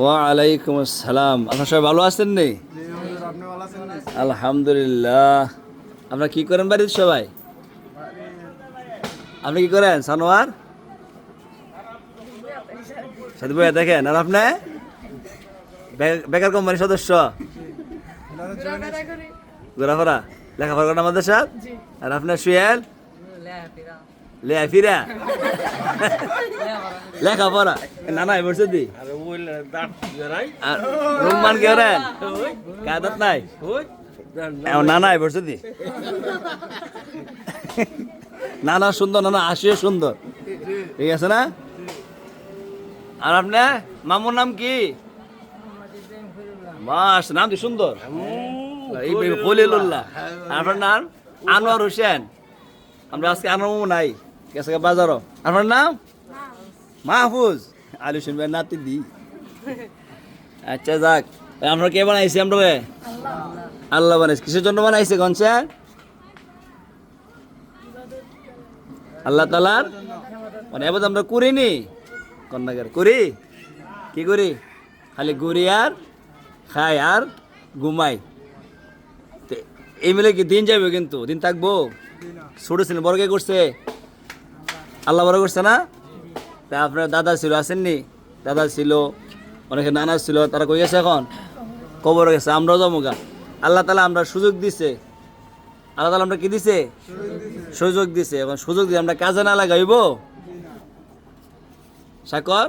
ওয়ালাইকুম আসসালাম। আপনার সবাই ভালো আছেন নি? আলহামদুলিল্লাহ। আপনারা কি করেন বাড়ির সবাই? আপনি কি করেন সানোয়ার? সাথে বইয়া দেখেন। আর আপনি? বেকার কোম্পানির সদস্য? ঘোরাফেরা? লেখাপড়া করেন আমাদের সাথে? আর আপনার সুয়েল লেয়া ফিরা। লেখাপড়া না না বলছে দি। আর রুম্মান কে কাদাত নাই? না না দি। না না সুন্দর না না আসিও সুন্দর। ঠিক আছে না? আর আপনি মামুর নাম কি? মাস নাম তো সুন্দর। এই খলিলুল্লাহ। আপনার নাম? আনোয়ার হোসেন। আমরা আজকে আনোয়ার নাই। গেছে বাজারও নাম? মাহফুজ। আলু নাতি দি। আচ্ছা যাক। আমরা কে বানাইছি আমরা আল্লাহ বানাইছে। কিসের জন্য বানাইছে আল্লাহ তালার মানে এবার আমরা করিনি কন্যাকার করি কি করি খালি ঘুরি আর খাই আর ঘুমাই এই মিলে কি দিন যাবে কিন্তু? দিন থাকব? ছোট ছিলেন বড় কে করছে? আল্লাহ বড় করছে না? তা আপনার দাদা ছিল আসেননি? দাদা ছিল অনেকে নানা ছিল তারা কই গেছে এখন? কবর গেছে আমরাও যাব গা। আল্লাহ তালা আমরা সুযোগ দিছে। আল্লাহ তালা আমরা কি দিছে? সুযোগ দিছে। এখন সুযোগ দিয়ে আমরা কাজে না লাগাইব? সাকর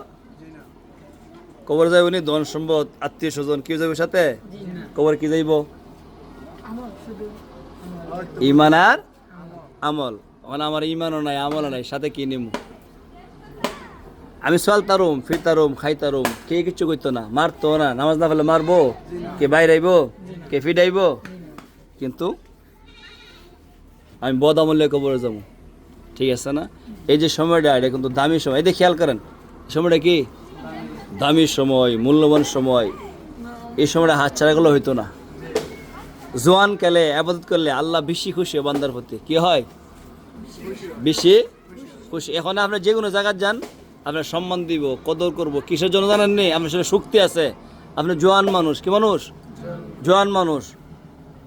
কবর যাইব নি? ধন সম্পদ আত্মীয় স্বজন কি যাবে সাথে? কবর কি যাইব? ইমান আর আমল। মানে আমার ইমানও নাই, আমলও নাই, সাথে কি নিমু? আমি চলতারুম, ফিরতারুম, খাইতারুম, কে কিচ্ছু করতো না, মারতো না, নামাজ না ফেলে মারবো? কে বাইরে আইব? কে ফিডাইব কিন্তু আমি বদ আমলে কবরে যাব। ঠিক আছে না? এই যে সময়টা, এটা কিন্তু দামি সময়। যে খেয়াল করেন সময়টা কি? দামি সময়, মূল্যবান সময়। এই সময়টা হাত ছাড়াগুলো হইতো না। জোয়ান কালে আবাদত করলে আল্লাহ বেশি খুশি বান্দার প্রতি। কি হয়? বেশি খুশি। এখন আপনি যে কোনো জায়গায় যান, আপনার সম্মান দিব, কদর করব। কিসের জন্য জানেন নেই? আপনার সাথে শক্তি আছে। আপনি জোয়ান মানুষ। কি মানুষ? জোয়ান মানুষ।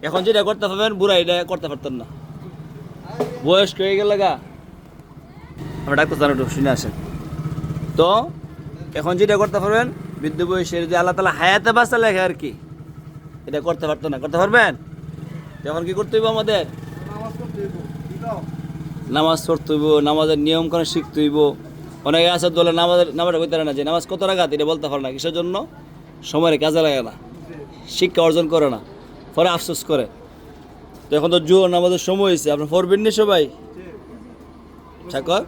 এখন যেটা করতে পারবেন বুড়া এটা করতে পারতেন না। বয়স্ক হয়ে গেলে গা। আমরা ডাক্তার জানো শুনে আসেন। তো, এখন যেটা করতে পারবেন, বৃদ্ধ বয়সে যদি আল্লাহ তালা হায়াতে বাঁচা লেখে আর কি। এটা করতে পারতো না। করতে পারবেন? এখন কি করতে হইব আমাদের? নামাজ পড়তে হইব নামাজ নামাজের নিয়ম কানুন শিখতে হইব। অনেকে আছে দলে নামাজের বলতে পারে না যে নামাজ কত রাখাত এটা বলতে পারে না। কিসের জন্য? সময়ের কাজে লাগে না। শিক্ষা অর্জন করে না। পরে আফসোস করে। তো এখন তো জোর নামাজের সময় হয়েছে আপনি পড়বেন নি সবাই? ঠাকুর?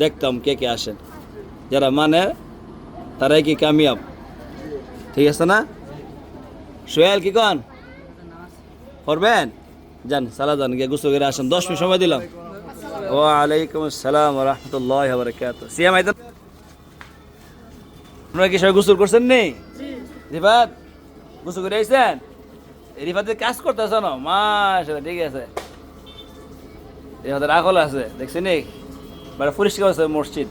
দেখতাম কে কে আসেন। যারা মানে তারাই কি কামিয়াব। ঠিক আছে না? সোহেল কি কন? পড়বেন? যান সালা যান গিয়ে গুসল করে আসেন। দশ মিনিট সময় দিলাম। ওয়ালাইকুম আসসালাম রহমতুল্লাহ বরকাত সিয়াম আইতেন আপনারা কি সবাই গোসল করছেন নি? রিফাত গোসল করে আইছেন? রিফাতের কাজ করতেছ না মাশাআল্লাহ ঠিক আছে। রিফাতের আকল আছে দেখছেন নি? মানে পরিষ্কার আছে মসজিদ।